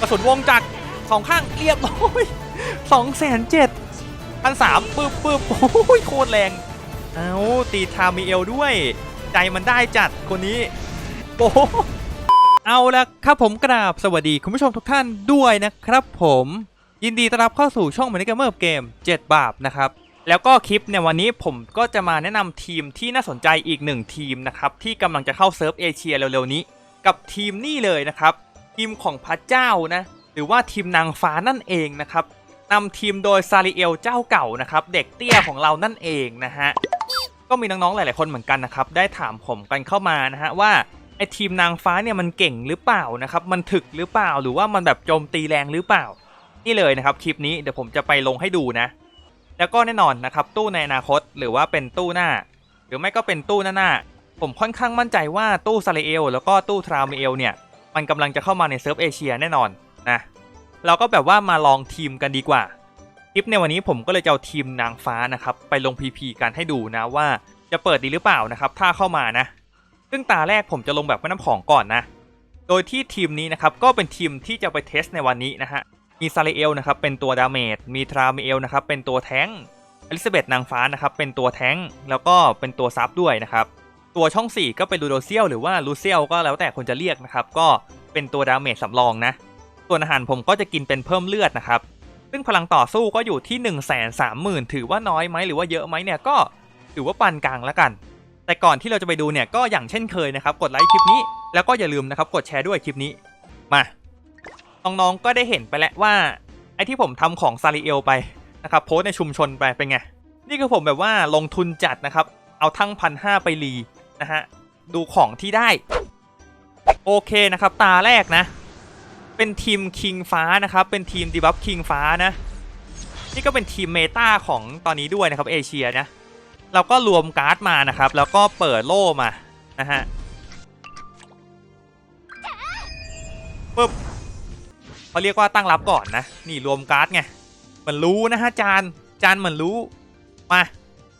กระสุนวงจักรสองข้างเรียบร้อยสองแสนเจ็ดพันสามปึ๊บปึ๊บโอ้ยโคตรแรง เอาตีทามิเอลด้วย ใจมันได้จัดคนนี้โอ้โหเอาละครับผมกราบสวัสดีคุณผู้ชมทุกท่านด้วยนะครับผมยินดีต้อนรับเข้าสู่ช่อง m ม n น g a m e r เกม7บาปนะครับ แล้วก็คลิปในวันนี้ผมก็จะมาแนะนำทีมที่น่าสนใจอีกหนึ่งทีมนะครับ ที่กำลังจะเข้าเซิร์ฟเอเชียเร็วๆนี้ กับทีมนี่เลยนะครับ ทีมของพระเจ้านะ หรือว่าทีมนางฟ้านั่นเองนะครับนำทีมโดยซาริเอลเจ้าเก่านะครับ เด็กเตี้ยของเรานั่นเองนะฮะก็มีน้องๆหลาย ๆ คนเหมือนกันนะครับ ได้ถามผมกันเข้ามานะฮะว่าไอทีมนางฟ้าเนี่ยมันเก่งหรือเปล่านะครับ มันถึกหรือเปล่าหรือว่ามันแบบโจมตีแรงหรือเปล่า นี่เลยนะครับคลิปนี้เดี๋ยวผมจะไปลงให้ดูนะ แล้วก็แน่นอนนะครับตู้ในอนาคตหรือว่าเป็นตู้หน้า หรือไม่ก็เป็นตู้หน้าหน้า ผมค่อนข้างมั่นใจว่าตู้ซาริเอลแล้วก็ตู้ทรามเอลเนี่ย มันกำลังจะเข้ามาในเซิร์ฟเอเชียแน่นอนนะเราก็แบบว่ามาลองทีมกันดีกว่าคลิปในวันนี้ผมก็เลยจะเอาทีมนางฟ้านะครับ ไปลง PP กันให้ดูนะว่าจะเปิดดีหรือเปล่านะครับ ถ้าเข้ามานะ ซึ่งตาแรกผมจะลงแบบไม่น้ำของก่อนนะ โดยที่ทีมนี้นะครับก็เป็นทีมที่จะไปเทสในวันนี้นะฮะมีซาริเอลนะครับเป็นตัวดาเมจมีทรามเอลนะครับเป็นตัวแท้งอลิซาเบธนางฟ้านะครับเป็นตัวแท้งแล้วก็เป็นตัวซับด้วยนะครับ ตัวช่อง 4 ก็เป็นลูโดเซียลหรือว่าลูเซียลก็แล้วแต่คนจะเรียกนะครับ ก็เป็นตัวดาเมจสำรองนะ ส่วนอาหารผมก็จะกินเป็นเพิ่มเลือดนะครับ ซึ่งพลังต่อสู้ก็อยู่ที่ 1 3 0 0 0 0 ถือว่าน้อยไหมหรือว่าเยอะไหมเนี่ยก็ถือว่าปานกลางแล้วกัน แต่ก่อนที่เราจะไปดูเนี่ยก็อย่างเช่นเคยนะครับ กดไลค์คลิปนี้แล้วก็อย่าลืมนะครับกดแชร์ด้วยคลิปนี้มาน้องๆก็ได้เห็นไปแล้วว่าไอ้ที่ผมทำของซาริเอลไปนะครับโพสในชุมชนไปเป็นไงนี่คือผมแบบว่าลงทุนจัดนะครับเอาทั้งพันห้าไปรี นะฮะ ดูของที่ได้ โอเคนะครับตาแรกนะ เป็นทีมคิงฟ้านะครับ เป็นทีมดีบัฟคิงฟ้านะ นี่ก็เป็นทีมเมตาของตอนนี้ด้วยนะครับเอเชียนะ เราก็รวมการ์ดมานะครับ แล้วก็เปิดโล่มานะฮะปึ๊บเขาเรียกว่าตั้งรับก่อนนะ นี่รวมการ์ดไงเหมือนรู้นะฮะจานจานเหมือนรู้มา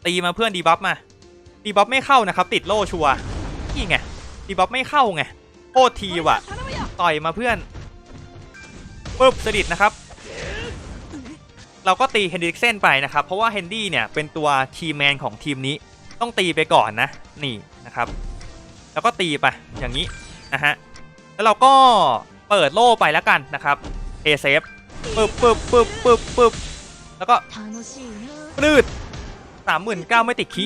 ตีมาเพื่อนดีบัฟมา ดีบัฟไม่เข้านะครับ ติดโล่ชัวนี่ไงดีบัฟไม่เข้าไงโคตรทีว่ะ ต่อยมาเพื่อนปุ๊บสดิดนะครับ เราก็ตีเฮนดี้เส้นไปนะครับ เพราะว่าเฮนดี้เนี่ยเป็นตัวทีแมนของทีมนี้ ต้องตีไปก่อนนะ นี่นะครับ แล้วก็ตีไปอย่างนี้นะฮะ แล้วเราก็เปิดโล่ไปแล้วกันนะครับเอเซฟปึ๊บปึ๊บปึ๊บปึ๊บปึ๊บแล้วก็ปลืด สามหมื่นเก้าไม่ติดคี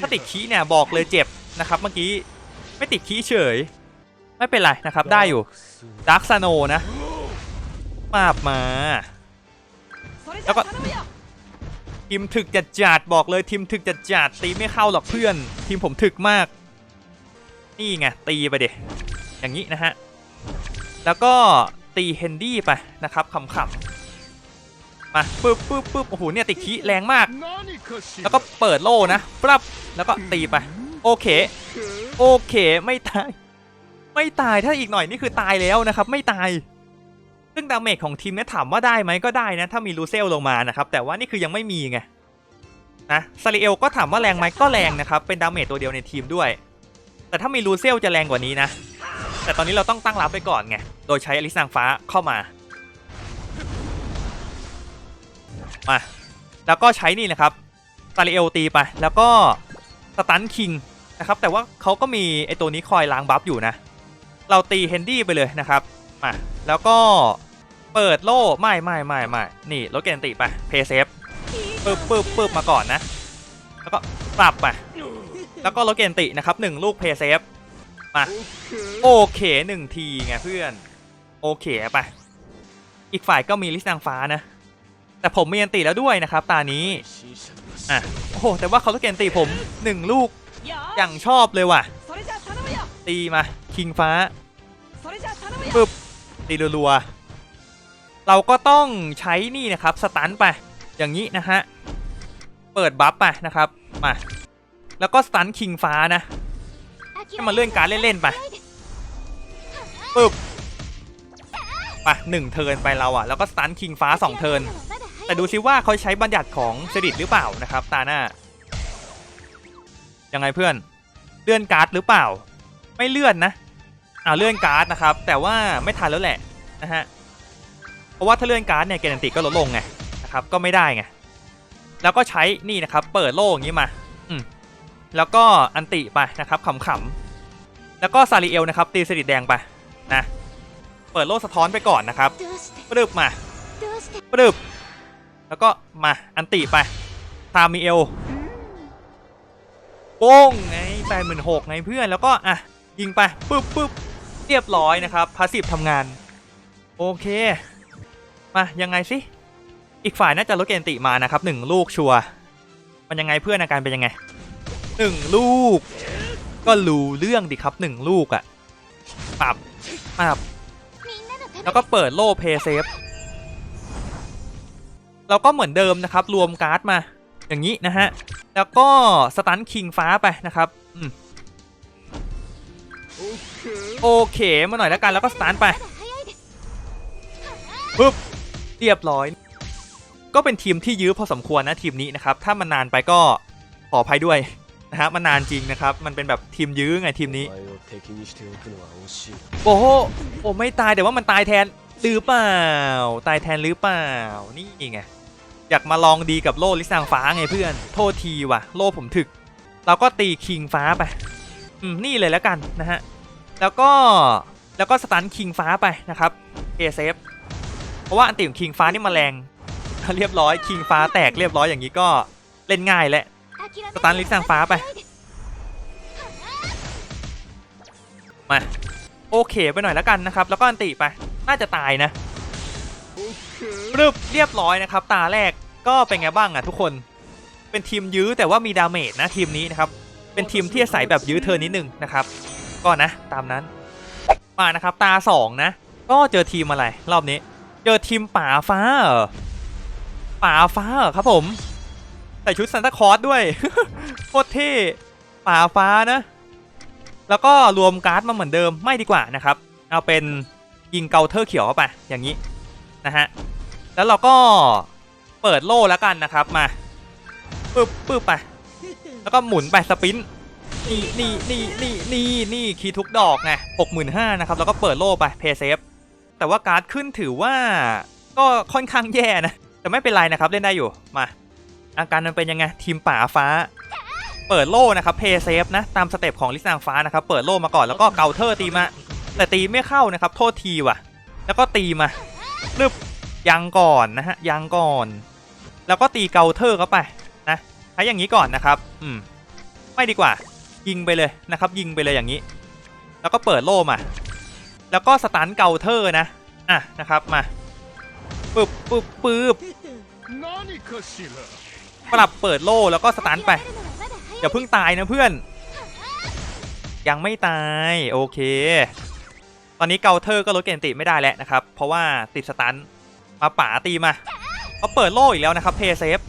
ถ้าติดคีเนี่ยบอกเลยเจ็บนะครับ เมื่อกี้ไม่ติดคีเฉย ไม่เป็นไรนะครับ ได้อยู่ดาร์คซาโนนะ มาบมา แล้วก็ทีมถึกจัดจัดบอกเลยทีมถึกจัดจัดตีไม่เข้าหรอกเพื่อน ทีมผมถึกมาก นี่ไงตีไปเด็อย่างนี้นะฮะ แล้วก็ตีเฮนดี้ไปนะครับขำๆ มาปึ๊บปึ๊บปึ๊บโอ้โหเนี่ยติดคีแรงมาก แล้วก็เปิดโล่นะปรับแล้วก็ตีไป โอเค โอเคไม่ตาย ไม่ตายถ้าอีกหน่อยนี่คือตายแล้วนะครับ ไม่ตาย ซึ่งดาเมจของทีมเนี่ยถามว่าได้ไหมก็ได้นะ ถ้ามีลูเซลลงมานะครับ แต่ว่านี่คือยังไม่มีไงนะซาริเอลก็ถามว่าแรงไหมก็แรงนะครับ เป็นดาเมจตัวเดียวในทีมด้วย แต่ถ้ามีลูเซลจะแรงกว่านี้นะ แต่ตอนนี้เราต้องตั้งรับไปก่อนไง โดยใช้อลิสนางฟ้าเข้ามา มาแล้วก็ใช้นี่นะครับซาริเอลตีไป แล้วก็สตันคิงนะครับ แต่ว่าเขาก็มีไอตัวนี้คอยล้างบัฟอยู่นะ เราตีเฮนดี้ไปเลยนะครับมาแล้วก็เปิดโล่ไม่ไม่ไม่ไม่นี่รถเกนติไปเพย์เซฟปึ๊บปึ๊บปึ๊บมาก่อนนะ แล้วก็ปรับไปแล้วก็รถเกนตินะครับหนึ่งลูกเพย์เซฟมาโอเคหนึ่งทีไงเพื่อน โอเคไป อีกฝ่ายก็มีลิสต์นางฟ้านะ แต่ผมมีอันตีแล้วด้วยนะครับ ตานี้อะโอ้แต่ว่าเขาต้องเกนตีผมหนึ่งลูกอย่างชอบเลยว่ะ ตีมาคิงฟ้าปึ๊บตีรัวๆเราก็ต้องใช้นี่นะครับสตันไปอย่างนี้นะฮะเปิดบัฟไปนะครับมาแล้วก็สตันคิงฟ้านะให้มาเลื่อนการเล่นๆไปปึ๊บปะหนึ่งเทินไปเราอะ แล้วก็สตันคิงฟ้าสองเทิน แต่ดูซิว่าเขาใช้บัญญัติของเซดิตหรือเปล่านะครับ ตาหน้า ยังไงเพื่อน เลื่อนการ์ดหรือเปล่า ไม่เลื่อนนะเอาเลื่อนการ์ดนะครับ แต่ว่าไม่ทันแล้วแหละนะฮะ เพราะว่าถ้าเลื่อนการ์ดเนี่ยเกณฑ์ติก็ลดลงไงนะครับ ก็ไม่ได้ไง แล้วก็ใช้นี่นะครับ เปิดโล่อย่างนี้มาอืมแล้วก็อันติไปนะครับขำๆแล้วก็ซาลิเอลนะครับตีสดิตแดงไปนะ เปิดโล่สะท้อนไปก่อนนะครับปรึบมาปรึบ แล้วก็มาอันติไปทามิเอลโป้งไงแปดหมื่นหกไงเพื่อนแล้วก็อะยิงไปปึ๊บปึ๊บเรียบร้อยนะครับพาสซีฟทำงาน โอเค มายังไงสิอีกฝ่ายน่าจะลดเกณฑ์ติมานะครับหนึ่งลูกชัวมันยังไงเพื่อนอาการเป็นยังไงหนึ่งลูก ก็รู้เรื่องดิครับหนึ่งลูกอะ่ะปรับปรับแล้วก็เปิดโล่เพย์เซฟ เราก็เหมือนเดิมนะครับรวมการ์ดมา อย่างนี้นะฮะ แล้วก็สตันคิงฟ้าไปนะครับโอเคมาหน่อยแล้วกันแล้วก็สตันไปปึ๊บเรียบร้อย ก็เป็นทีมที่ยื้อพอสมควรนะทีมนี้นะครับ ถ้ามันนานไปก็ขออภัยด้วยนะฮะมันนานจริงนะครับ มันเป็นแบบทีมยื้อไงทีมนี้ โอ้โหโอ้ไม่ตายแต่ว่ามันตายแทน หรือเปล่า ตายแทนหรือเปล่า นี่ไง อยากมาลองดีกับโล่ลิซางฟ้าไงเพื่อน โทษทีว่ะ โล่ผมถึก เราก็ตีคิงฟ้าไป อืม นี่เลยแล้วกันนะฮะ แล้วก็ แล้วก็สตันคิงฟ้าไปนะครับ เอเซฟ เพราะว่าอันติของคิงฟ้านี่มาแรง เรียบร้อย คิงฟ้าแตกเรียบร้อยอย่างนี้ก็เล่นง่ายแหละ สตันลิซางฟ้าไป มา โอเคไปหน่อยแล้วกันนะครับแล้วก็อันติไปน่าจะตายนะปรึบเรียบร้อยนะครับ ตาแรกก็เป็นไงบ้างอะทุกคนเป็นทีมยื้อแต่ว่ามีดาเมจนะทีมนี้นะครับเป็นทีมที่อาศัยแบบยื้อเธอนิดนึงนะครับก็นะตามนั้นมานะครับตาสองนะก็เจอทีมอะไรรอบนี้ เจอทีมป่าฟ้าเหรอป่าฟ้าเหรอครับผมใส่ชุดซันตาคลอสด้วยโคตรเท่ป่าฟ้านะ แล้วก็รวมการ์ดมาเหมือนเดิมไม่ดีกว่านะครับ เอาเป็นยิงเกาเทอร์เขียวเข้าไปอย่างนี้นะฮะแล้วเราก็เปิดโล่แล้วกันนะครับมาปึ๊บปึ๊บไปแล้วก็หมุนไปสปินนี่นี่นี่นี่นี่นี่คีทุกดอกไงหกหมื่นห้านะครับแล้วก็เปิดโล่ไปเพย์เซฟแต่ว่าการ์ดขึ้นถือว่าก็ค่อนข้างแย่นะแต่ไม่เป็นไรนะครับเล่นได้อยู่มาอาการมันเป็นยังไงทีมป่าฟ้า เปิดโล่นะครับเพย์เซฟนะ ตามสเต็ปของลิสนางฟ้านะครับ เปิดโล่มาก่อนแล้วก็เกาเทอร์ตีมา แต่ตีไม่เข้านะครับ โทษทีว่ะ แล้วก็ตีมาลึบยังก่อนนะฮะยังก่อน แล้วก็ตีเกาเทอร์เข้าไปนะใช้อย่างนี้ก่อนนะครับ อืม ไม่ดีกว่า ยิงไปเลยนะครับ ยิงไปเลยอย่างนี้ แล้วก็เปิดโล่มา แล้วก็สตาร์เกาเทอร์นะอะนะครับมาปึ๊บปึ๊บปึ๊บปรับเปิดโล่แล้วก็สตาร์ไป อย่าเพิ่งตายนะเพื่อน ยังไม่ตายโอเค ตอนนี้เกาเทอร์ก็ลดเกณฑ์ติไม่ได้แล้วนะครับ เพราะว่าติดสตันมาป่าตีมาเขาเปิดโล่อีกแล้วนะครับเพย์เซฟ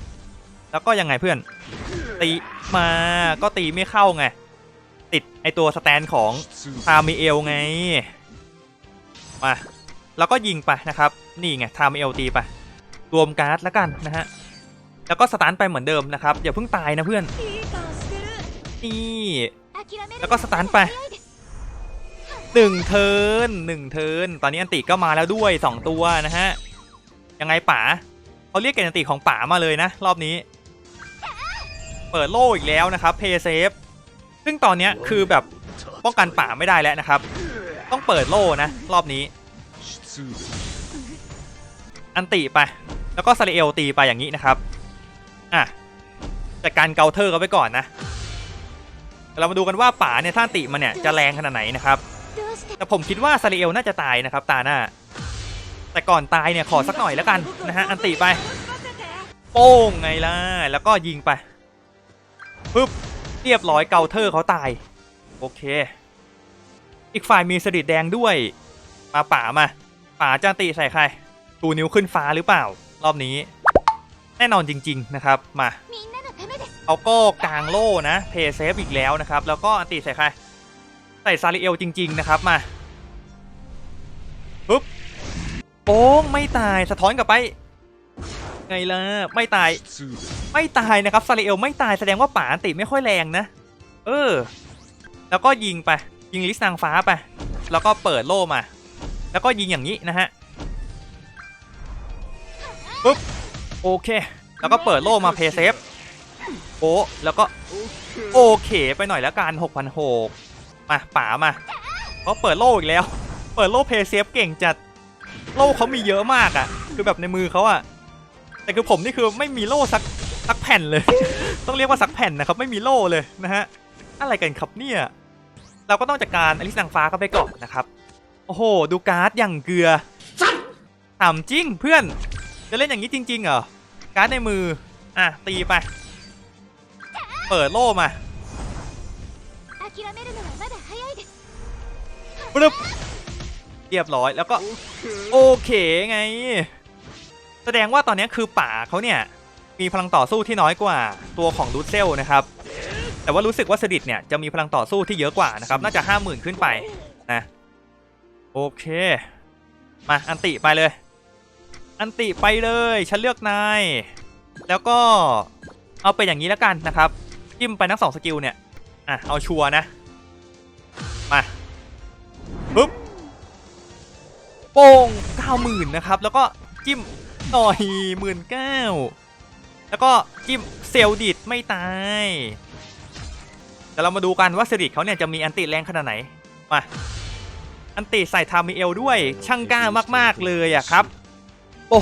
แล้วก็ยังไงเพื่อน ตีมาก็ตีไม่เข้าไง ติดไอตัวสแตนของทามิเอลไงมาแล้วก็ยิงไปนะครับ นี่ไงทามิเอลตีไปรวมการ์ดแล้วกันนะฮะแล้วก็สตาร์ไปเหมือนเดิมนะครับ อย่าเพิ่งตายนะเพื่อน นี่ แล้วก็สตาร์ทไปหนึ่งเทินหนึ่งเทินตอนนี้อันติก็มาแล้วด้วย 2 ตัวนะฮะ ยังไงป๋าเขาเรียกเกณฑ์อันติของป๋ามาเลยนะ รอบนี้ เปิดโล่อีกแล้วนะครับเพย์เซฟซึ่งตอนนี้คือแบบป้องกันป๋าไม่ได้แล้วนะครับ ต้องเปิดโล่นะ รอบนี้ อันติไป แล้วก็ซาเลเอลตีไปอย่างนี้นะครับ อะจัดการเกาเทอร์เขาไปก่อนนะ เรามาดูกันว่าป่าเนี่ยท่านติมันเนี่ยจะแรงขนาดไหนนะครับแต่ผมคิดว่าซาเลเอลน่าจะตายนะครับตาหน้า แต่ก่อนตายเนี่ยขอสักหน่อยแล้วกันนะฮะอันติไปโป้งไงล่ะแล้วก็ยิงไปปึ๊บเรียบร้อยเกาเธอร์เขาตาย โอเค อีกฝ่ายมีสดิดแดงด้วย มาป่ามาป่าจานติใส่ใครตูนิ้วขึ้นฟ้าหรือเปล่า รอบนี้ แน่นอนจริง ๆ นะครับ มา เขาก็กางโล่นะเพย์เซฟอีกแล้วนะครับ แล้วก็อันติใส่ใคร ใส่ซาริเอลจริง ๆ นะครับมาปุ๊บโป้งไม่ตายสะท้อนกลับไป ไงล่ะไม่ตาย ไม่ตายนะครับซาริเอลไม่ตายแสดงว่าป่าอันติไม่ค่อยแรงนะ เออ แล้วก็ยิงไป ยิงลิสนางฟ้าไป แล้วก็เปิดโล่มา แล้วก็ยิงอย่างนี้นะฮะปุ๊บโอเค แล้วก็เปิดโล่มาเพย์เซฟ โอ้แล้วก็โอเคไปหน่อยแล้วกัน6,600มาป๋ามาเขาเปิดโล่อีกแล้ว เปิดโล่เพย์เซฟเก่งจัดโล่เขามีเยอะมากอะ่ะ คือแบบในมือเขาอะ่ะ แต่คือผมนี่คือไม่มีโล่สักสักแผ่นเลย ต้องเรียกว่าสักแผ่นนะครับ ไม่มีโล่เลยนะฮะ อะไรกันครับเนี่ย เราก็ต้องจัดการอลิสนางฟ้าเข้าไปก่อนนะครับ โอ้โห ดูการ์ดอย่างเกลือถามจริงเพื่อน จะเล่นอย่างนี้จริงๆเหรอ การ์ดในมือ อะ ตีไป เปิดโล่มาปึ๊บเรียบร้อยแล้วก็โอเคไง แสดงว่าตอนนี้คือป่าเขาเนี่ย มีพลังต่อสู้ที่น้อยกว่าตัวของรูเซลนะครับ แต่ว่ารู้สึกว่าสดิตเนี่ยจะมีพลังต่อสู้ที่เยอะกว่านะครับ น่าจะห้าหมื่นขึ้นไปนะโอเค มาอันติไปเลย อันติไปเลย ฉันเลือกนาย แล้วก็เอาไปอย่างนี้แล้วกันนะครับ จิ้มไปทั้งสองสกิลเนี่ย อะ เอาชัวร์นะ มาปึ๊บโป้ง90,000นนะครับ แล้วก็จิ้มหน่อยหมื่นเก้าแล้วก็จิ้มเซลดิดไม่ตายแต่เรามาดูกันว่าเซลดิดเขาเนี่ยจะมีอันติแรงขนาดไหน มา อันติใส่ทามิเอลด้วย ช่างกล้ามากๆเลยอะครับ โอ้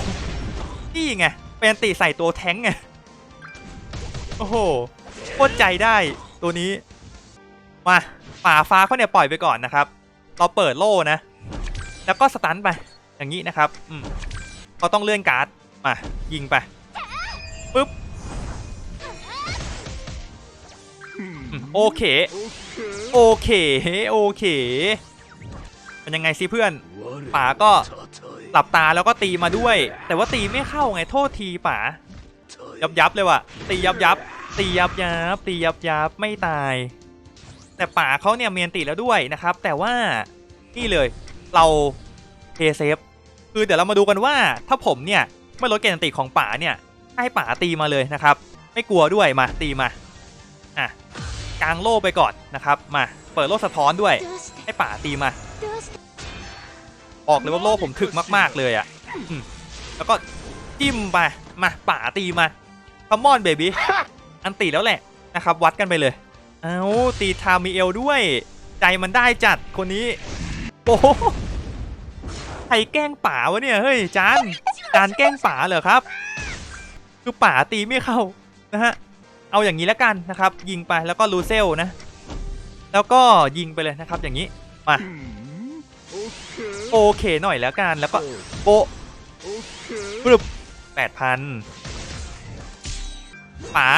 นี่ไง เป็นอันติใส่ตัวแท้งไง โอ้โห โคตรใจได้ตัวนี้ มาป่าฟ้าเขาเนี่ยปล่อยไปก่อนนะครับ เราเปิดโล่นะ แล้วก็สตันไป อย่างนี้นะครับ อืมเขาต้องเลื่อนการ์ด มา ยิงไปปึ๊บโอเค โอเค โอเคเป็นยังไงสิเพื่อน ป๋าก็หลับตาแล้วก็ตีมาด้วย แต่ว่าตีไม่เข้าไงโทษทีป๋า ยับยับเลยว่ะ ตียับยับ ตียับยับตียับยับไม่ตาย แต่ป่าเขาเนี่ยเมียนติแล้วด้วยนะครับ แต่ว่านี่เลยเราเทเซฟคือเดี๋ยวเรามาดูกันว่าถ้าผมเนี่ยไม่ลดเกณฑ์ตีของป่าเนี่ยให้ป่าตีมาเลยนะครับ ไม่กลัวด้วยมาตีมาอะกลางโล่ไปก่อนนะครับ มาเปิดโล่สะท้อนด้วย ให้ป่าตีมาออกเลยว่าโล่ผมถึกมาก ๆ เลยอะแล้วก็จิ้มไปมาป่าตีมาคัมมอนเบบี้ อันตีแล้วแหละนะครับวัดกันไปเลย เอาตีทามิเอลด้วย ใจมันได้จัดคนนี้ โอ้โหใครแกล้งป่าวะเนี่ยเฮ้ยจานจานแกล้งป่าเหรอครับ คือป่าตีไม่เข้านะฮะเอาอย่างนี้แล้วกันนะครับ ยิงไปแล้วก็ลูเซลนะ แล้วก็ยิงไปเลยนะครับ อย่างนี้มาโอเคหน่อยแล้วกันแล้วก็โปปึ๊บแปดพันป๋า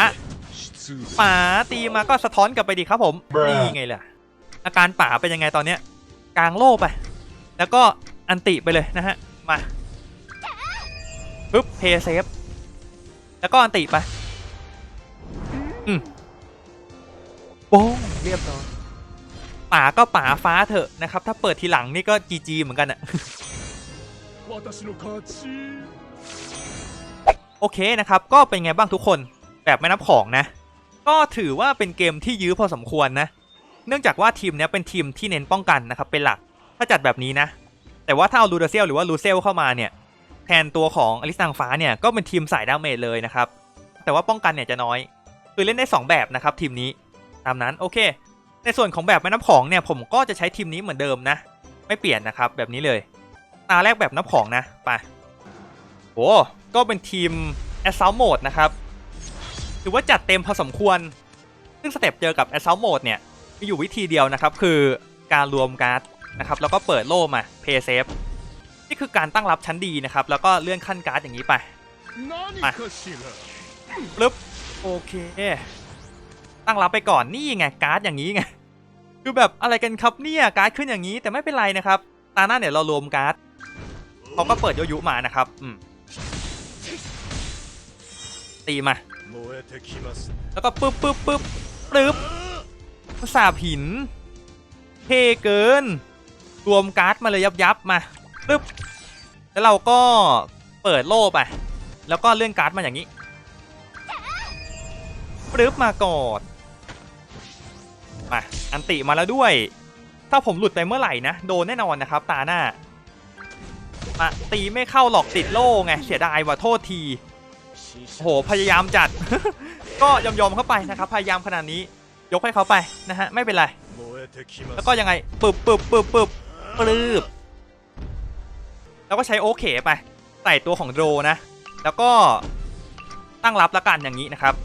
ป๋าตีมาก็สะท้อนกลับไปดีครับผมนี่ไงล่ะ อาการป่าเป็นยังไงตอนเนี้ยกลางโล่ไป แล้วก็อันติไปเลยนะฮะ มาปึ๊บเพย์เซฟแล้วก็อันติไปอืมโป้งเรียบร้อยป่าก็ป่าฟ้าเถอะนะครับ ถ้าเปิดทีหลังนี่ก็จีจีเหมือนกันอะโอเคนะครับ ก็เป็นไงบ้างทุกคนแบบไม่นับของนะ ก็ถือว่าเป็นเกมที่ยื้อพอสมควรนะ เนื่องจากว่าทีมนี้เป็นทีมที่เน้นป้องกันนะครับเป็นหลัก ถ้าจัดแบบนี้นะ แต่ว่าถ้าเอาลูเดเซลหรือว่าลูเซลเข้ามาเนี่ย แทนตัวของอลิสนางฟ้าเนี่ยก็เป็นทีมสายดาเมจเลยนะครับ แต่ว่าป้องกันเนี่ยจะน้อย คือเล่นได้ 2 แบบนะครับทีมนี้ ตามนั้นโอเค ในส่วนของแบบไม่นับของเนี่ยผมก็จะใช้ทีมนี้เหมือนเดิมนะ ไม่เปลี่ยนนะครับแบบนี้เลย ตาแรกแบบนับของนะ ไปโอ้ก็เป็นทีม Assault Mode นะครับ ถือว่าจัดเต็มพอสมควร ซึ่งสเต็ปเจอกับ Assault Mode เนี่ย มีอยู่วิธีเดียวนะครับ คือการรวมการ์ดนะครับ แล้วก็เปิดโล่มา Pay Safe นี่คือการตั้งรับชั้นดีนะครับ แล้วก็เลื่อนขั้นการ์ดอย่างนี้ไปมาปึ๊บโอเค ตั้งรับไปก่อนนี่ไงการ์ดอย่างนี้ไงคือแบบอะไรกันครับเนี่ยการ์ดขึ้นอย่างนี้แต่ไม่เป็นไรนะครับ ตาหน้าเนี่ยเรารวมการ์ดเขาก็เปิดโยยุมานะครับตีมา แล้วก็ปึ๊บปึ๊บปึ๊บปึ๊บสาบหินเทเกิน รวมการ์ดมาเลยยับยับมาปึ๊บแล้วเราก็เปิดโล่ไป แล้วก็เลื่อนการ์ดมาอย่างนี้ปึ๊บมากอนมาอันติมาแล้วด้วย ถ้าผมหลุดไปเมื่อไหร่นะ โดนแน่นอนนะครับ ตาหน้ามาตีไม่เข้าหรอกติดโล่ไงเสียดายว่ะโทษที โหพยายามจัด ก็ยอมยอมเข้าไปนะครับ พยายามขนาดนี้ยกให้เขาไปนะฮะไม่เป็นไร แล้วก็ยังไงปึบปึบปึบปึบปลืบแล้วก็ใช้โอเคไปใส่ตัวของโดรนะ แล้วก็ตั้งรับละกันอย่างนี้นะครับ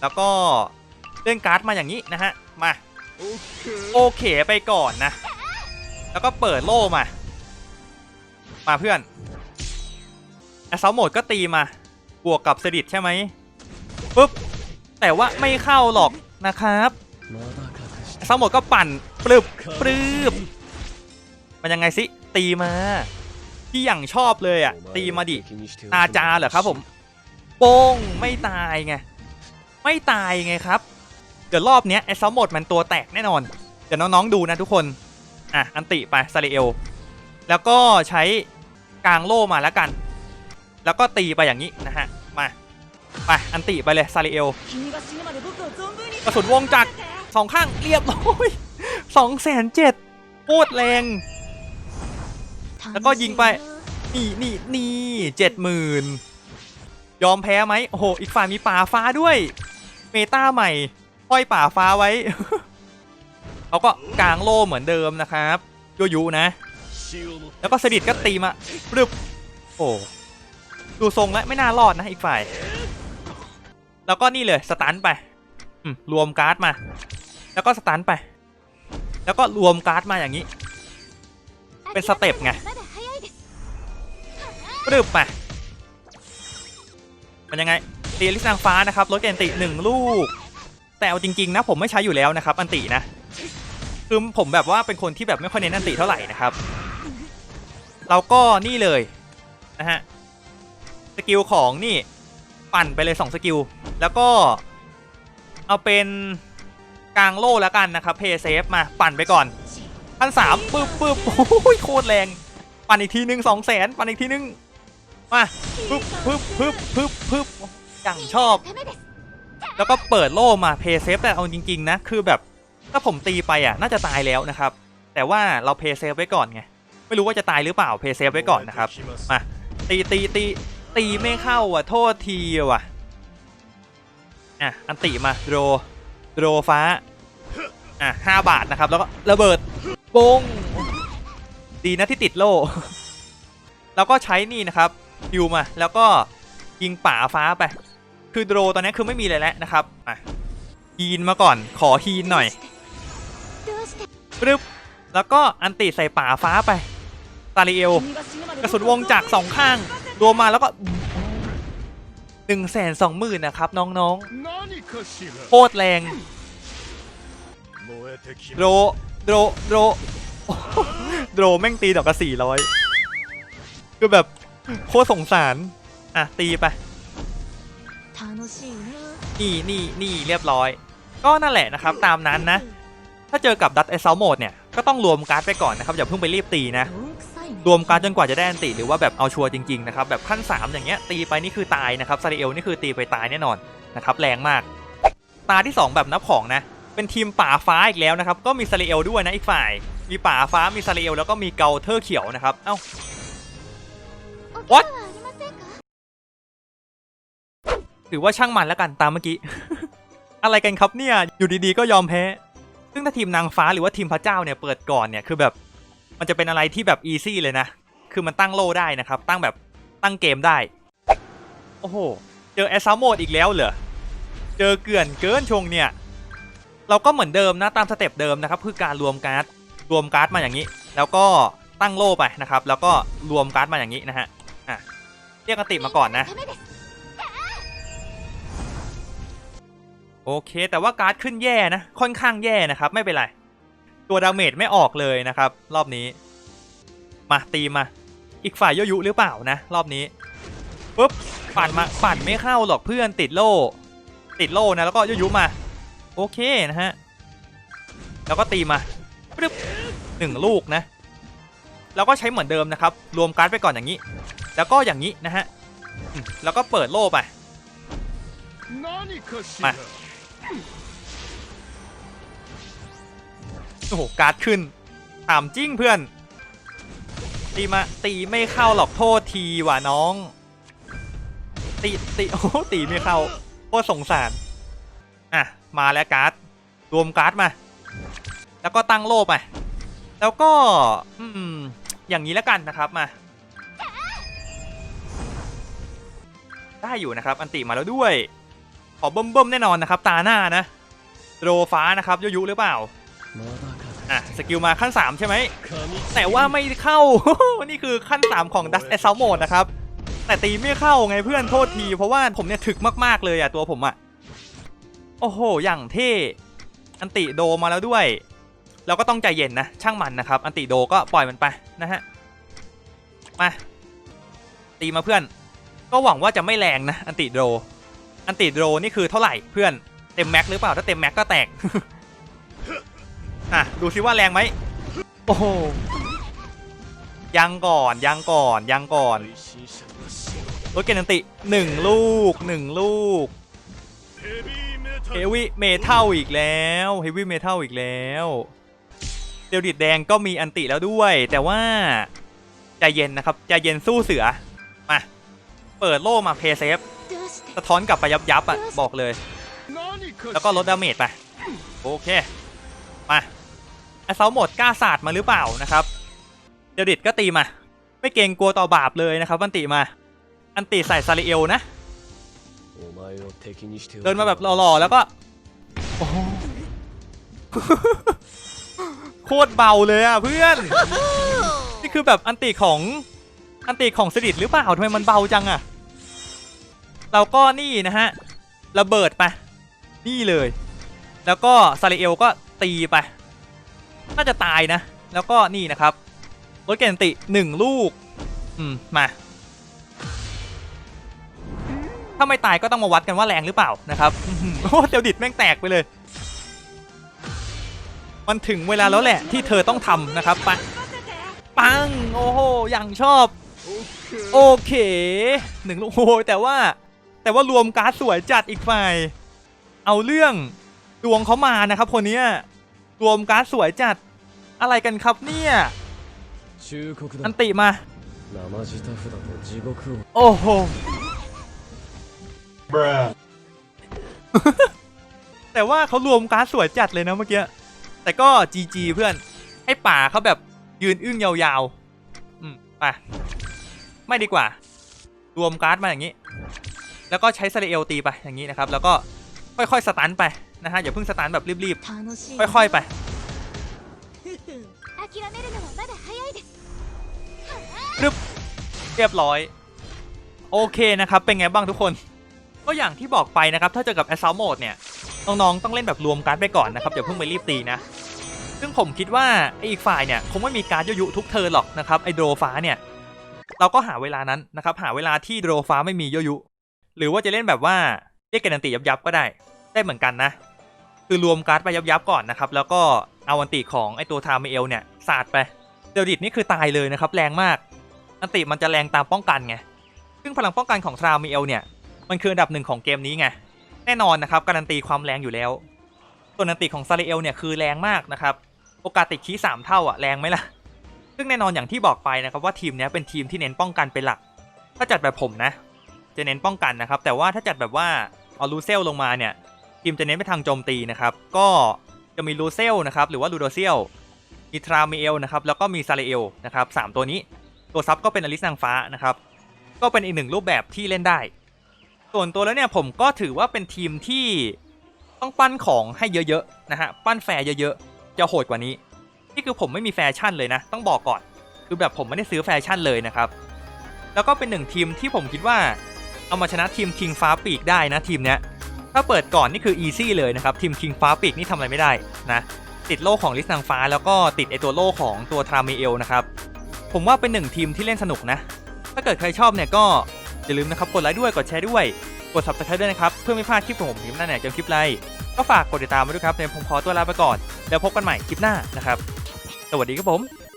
แล้วก็เลื่อนการ์ดมาอย่างนี้นะฮะมาโอเคไปก่อนนะ แล้วก็เปิดโล่มา มาเพื่อนแอสซอลโหมดก็ตีมา บวกกับเซดิตใช่ไหมปุ๊บแต่ว่าไม่เข้าหรอกนะครับสซอลโหมดก็ปั่นปลึบปลืบมันยังไงสิตีมาที่อย่างชอบเลยอะ ตีมาดิอาจาเหรอครับผมโป้งไม่ตายไงไม่ตายไงครับ เดี๋ยวรอบเนี้ยไอ้ซอมหมดมันตัวแตกแน่นอน เดี๋ยวน้องๆดูนะทุกคนอะอันติไปซาริเอลแล้วก็ใช้กลางโล่มาแล้วกัน แล้วก็ตีไปอย่างนี้นะฮะ มา ไป อันติไปเลยซาริเอลกระสุนวงจักรสองข้างเรียบร้อยสองแสนเจ็ดโคตรแรง แล้วก็ยิงไป นี่นี่นี่เจ็ดหมื่นยอมแพ้ไหมโอ้โห อีกฝ่ายมีป่าฟ้าด้วย เมตาใหม่ค่อยป่าฟ้าไว้เขาก็กางโล่เหมือนเดิมนะครับยุยุนะ แล้วก็สดิดก็ตีมาปลึบโอ้ ดูทรงแล้วไม่น่ารอดนะอีกฝ่าย แล้วก็นี่เลยสตันไปรวมการ์ดมา แล้วก็สตันไป แล้วก็รวมการ์ดมาอย่างนี้ เป็นสเต็ปไงปรึบไปมันยังไงตีลิสนางฟ้านะครับลดเกนติหนึ่งลูก แต่เอาจริง ๆ นะ ผมไม่ใช้อยู่แล้วนะครับ อันตินะคือผมแบบว่าเป็นคนที่แบบไม่ค่อยเน้นอันติเท่าไหร่นะครับ เราก็นี่เลยนะฮะ สกิลของนี่ปั่นไปเลย 2 สกิล แล้วก็เอาเป็นกลางโล่แล้วกันนะครับเพย์เซฟมาปั่นไปก่อนพันสามปึ๊บปึ๊บโอ้ยโคตรแรง ปั่นอีกทีหนึ่งสองแสนปั่นอีกทีหนึ่งมาปึ๊บปึ๊บปึ๊บปึ๊บปึ๊บอย่างชอบ แล้วก็เปิดโล่มาเพย์เซฟแต่เอาจริง ๆ นะ คือแบบถ้าผมตีไปอะน่าจะตายแล้วนะครับ แต่ว่าเราเพย์เซฟไว้ก่อนไงไม่รู้ว่าจะตายหรือเปล่าเพย์เซฟไว้ก่อนนะครับมาตีตีตี ตีไม่เข้าอะ โทษทีว่ะ อะ อันติมาโดโรฟ้า อะห้าบาทนะครับ แล้วก็ระเบิดปงดีนะที่ติดโล่ แล้วก็ใช้นี่นะครับยิวมา แล้วก็ยิงป่าฟ้าไป คือโดรตอนนี้คือไม่มีเลยแล้วนะครับอะฮีนมาก่อน ขอฮีนหน่อยปึ๊บแล้วก็อันติใส่ป่าฟ้าไป ตาลิเอลกระสุนวงจากสองข้าง รวมมาแล้วก็หนึ่งแสนสองหมื่นนะครับ น้องๆโคตรแรงโดโดโดโดแม่งตีดอกกระสี่ร้อยคือแบบโคตรสงสาร อะ ตีไปนี่นี่นี่เรียบร้อย ก็นั่นแหละนะครับ ตามนั้นนะ ถ้าเจอกับดัตไอซาโหมดเนี่ย ก็ต้องรวมการ์ดไปก่อนนะครับ อย่าเพิ่งไปรีบตีนะ รวมกันจนกว่าจะได้อันติหรือว่าแบบเอาชัวร์จริงๆนะครับแบบขั้น 3 อย่างเงี้ยตีไปนี่คือตายนะครับซาริเอลนี่คือตีไปตายแน่นอนนะครับแรงมาก ตาที่ 2 แบบนับของนะเป็นทีมป่าฟ้าอีกแล้วนะครับก็มีซาริเอลด้วยนะอีกฝ่าย มีป่าฟ้ามีซาริเอลแล้วก็มีเกาเทอร์เขียวนะครับเอ้า What ถือว่าช่างมันแล้วกันตามเมื่อกี้ อะไรกันครับเนี่ยอยู่ดีๆก็ยอมแพ้ ซึ่งถ้าทีมนางฟ้าหรือว่าทีมพระเจ้าเนี่ยเปิดก่อนเนี่ยคือแบบ มันจะเป็นอะไรที่แบบอีซี่เลยนะ คือมันตั้งโลได้นะครับ ตั้งแบบตั้งเกมได้ โอ้โห เจอแอสซัมโหมดอีกแล้วเหรอ เจอเกื่อนเกินชงเนี่ย เราก็เหมือนเดิมนะตามสเต็ปเดิมนะครับคือการรวมการ์ดรวมการ์ดมาอย่างนี้ แล้วก็ตั้งโลไปนะครับ แล้วก็รวมการ์ดมาอย่างนี้นะฮะเรียกกติมาก่อนนะโอเค แต่ว่าการ์ดขึ้นแย่นะ ค่อนข้างแย่นะครับ ไม่เป็นไร ตัวดาเมจไม่ออกเลยนะครับ รอบนี้ มาตีมา อีกฝ่ายย่อยุหรือเปล่านะ รอบนี้ปุ๊บปั่นมาปั่นไม่เข้าหรอกเพื่อนติดโล่ ติดโล่นะแล้วก็ย่อยุมา โอเคนะฮะแล้วก็ตีมาปึ๊บหนึ่งลูกนะ แล้วก็ใช้เหมือนเดิมนะครับ รวมการ์ดไปก่อนอย่างนี้ แล้วก็อย่างนี้นะฮะอืมแล้วก็เปิดโล่ไป何か โอ้โหการ์ดขึ้นถามจริงเพื่อน ตีมาตีไม่เข้าหรอกโทษทีว่ะน้อง ตีตีโอ้ตีไม่เข้าโคตรสงสารอะมาแล้วการ์ดรวมการ์ดมา แล้วก็ตั้งโล่ไปแล้วก็อืมอย่างนี้แล้วกันนะครับมา ได้อยู่นะครับ อันติมาแล้วด้วย ขอเบิ่มๆแน่นอนนะครับ ตาหน้านะโดฟ้านะครับยุยุหรือเปล่า อะสกิลมาขั้น 3 ใช่ไหม แต่ว่าไม่เข้า นี่คือขั้น 3 ของ Dust a s s a u l t Mode นะครับ แต่ตีไม่เข้าไงเพื่อนโทษที เพราะว่าผมเนี่ยถึกมากๆเลยอะตัวผมอะ โอ้โห อย่างเท่ อันติโดมาแล้วด้วย เราก็ต้องใจเย็นนะ ช่างมันนะครับ อันติโดก็ปล่อยมันไปนะฮะ มา ตีมาเพื่อน ก็หวังว่าจะไม่แรงนะ อันติโด อันติโดนี่คือเท่าไหร่เพื่อน เต็มแม็กหรือเปล่า ถ้าเต็มแม็กก็แตก อะดูซิว่าแรงไหมโอ้โหยังก่อนยังก่อนยังก่อนรถเกนันติหนึ่งลูกหนึ่งลูกเฮวี่เมทัลอีกแล้วเฮวี่เมทัลอีกแล้วเดลดิดแดงก็มีอันติแล้วด้วย แต่ว่าใจเย็นนะครับใจเย็นสู้เสือมาเปิดโล่มาเพย์เซฟสะท้อนกลับไปยับยับอะบอกเลย แล้วก็ลดดาเมจไปโอเคมา อเซาหมดกล้าสาดมาหรือเปล่านะครับเดดิดก็ตีมา ไม่เกรงกลัวต่อบาปเลยนะครับอันติมา อันติใส่ซาริเอลนะเดินมาแบบหล่อๆแล้วก็โคตรเบาเลยอะเพื่อน นี่คือแบบอันติของอันติของสดิดหรือเปล่าทำไมมันเบาจังอะ เราก็นี่นะฮะระเบิดไปนี่เลย แล้วก็ซาริเอลก็ตีไป น่าจะตายนะ แล้วก็นี่นะครับรถเกนติหนึ่งลูก อืม มา ถ้าไม่ตายก็ต้องมาวัดกันว่าแรงหรือเปล่านะครับ โอ้เตียวดิดแม่งแตกไปเลย มันถึงเวลาแล้วแหละที่เธอต้องทำนะครับไปปัง โอ้โห อย่างชอบ โอเคหนึ่งลูกโอ้แต่ว่า แต่ว่ารวมการ์ดสวยจัดอีกฝ่าย เอาเรื่องดวงเขามานะครับคนนี้รวมการ์ดสวยจัด อะไรกันครับเนี่ยอันติมา โอ้โหแต่ว่าเขารวมการ์ดสวยจัดเลยนะเมื่อกี้ แต่ก็ GG เพื่อน ให้ป่าเขาแบบยืนอึ้งยาวๆไปไม่ดีกว่า รวมการ์ดมาอย่างนี้ แล้วก็ใช้ซาเลเอลตีไปอย่างนี้นะครับ แล้วก็ค่อยๆสตาร์ทไปนะฮะอย่าเพิ่งสตาร์ทแบบรีบๆ ค่อยๆไป เรียบร้อย โอเคนะครับ เป็นไงบ้างทุกคน ก็อย่างที่บอกไปนะครับ ถ้าเจอกับแอซซัลโ Mode เนี่ย น้อง ๆ ต้องเล่นแบบรวมการ์ดไปก่อนนะครับอย่าเพิ่งไปรีบตีนะ ซึ่งผมคิดว่าไออีกฝ่ายเนี่ย คงไม่มีการยุยุทุกเธอหรอกนะครับไอโดฟ้าเนี่ย เราก็หาเวลานั้นนะครับ หาเวลาที่โดฟ้าไม่มียุยุ หรือว่าจะเล่นแบบว่าเรียกกันตียับยับก็ได้ ได้เหมือนกันนะ คือรวมการ์ดไปยับยับก่อนนะครับ แล้วก็ เอาอันติของไอตัวทาเมเอลเนี่ยสาดไปเดลดิดนี่คือตายเลยนะครับแรงมาก อันติมันจะแรงตามป้องกันไง ซึ่งพลังป้องกันของทรามิเอลเนี่ยมันคืออันดับหนึ่งของเกมนี้ไง แน่นอนนะครับการันตีความแรงอยู่แล้ว ส่วนอันติของซาริเอลเนี่ยคือแรงมากนะครับโอกาสติดคีสามเท่าอะแรงไหมล่ะ ซึ่งแน่นอนอย่างที่บอกไปนะครับว่าทีมนี้เป็นทีมที่เน้นป้องกันเป็นหลัก ถ้าจัดแบบผมนะ จะเน้นป้องกันนะครับแต่ว่าถ้าจัดแบบว่าเอาลูเซลลงมาเนี่ยทีมจะเน้นไปทางโจมตีนะครับ ก็ จะมีลูเซลนะครับหรือว่าลูโดเซียลมีทรามิเอลนะครับแล้วก็มีซาริเอลนะครับสามตัวนี้ตัวซับก็เป็นอลิสนางฟ้านะครับก็เป็นอีกหนึ่งรูปแบบที่เล่นได้ ส่วนตัวแล้วเนี่ยผมก็ถือว่าเป็นทีมที่ต้องปั้นของให้เยอะๆนะฮะปั้นแฟร์เยอะๆจะโหดกว่านี้นี่คือผมไม่มีแฟชั่นเลยนะต้องบอกก่อนคือแบบผมไม่ได้ซื้อแฟชั่นเลยนะครับแล้วก็เป็นหนึ่งทีมที่ผมคิดว่าเอามาชนะทีมคิงฟ้าปีกได้นะทีมเนี้ย ถ้าเปิดก่อนนี่คืออีซี่เลยนะครับทีมคิงฟ้าปีกนี่ทำอะไรไม่ได้นะติดโล่ของลิสนางฟ้าแล้วก็ติดไอตัวโล่ของตัวทรามิเอลนะครับผมว่าเป็นหนึ่งทีมที่เล่นสนุกนะ ถ้าเกิดใครชอบเนี่ยก็อย่าลืมนะครับกดไลค์ด้วยกดแชร์ด้วยกด subscribe ด้วยนะครับเพื่อไม่พลาดคลิปของผมคลิปหน้าไหนจะคลิปอะไรก็ฝากกดติดตามไว้ด้วยครับในผมขอตัวลาไปก่อน แล้วพบกันใหม่คลิปหน้านะครับ สวัสดีครับผม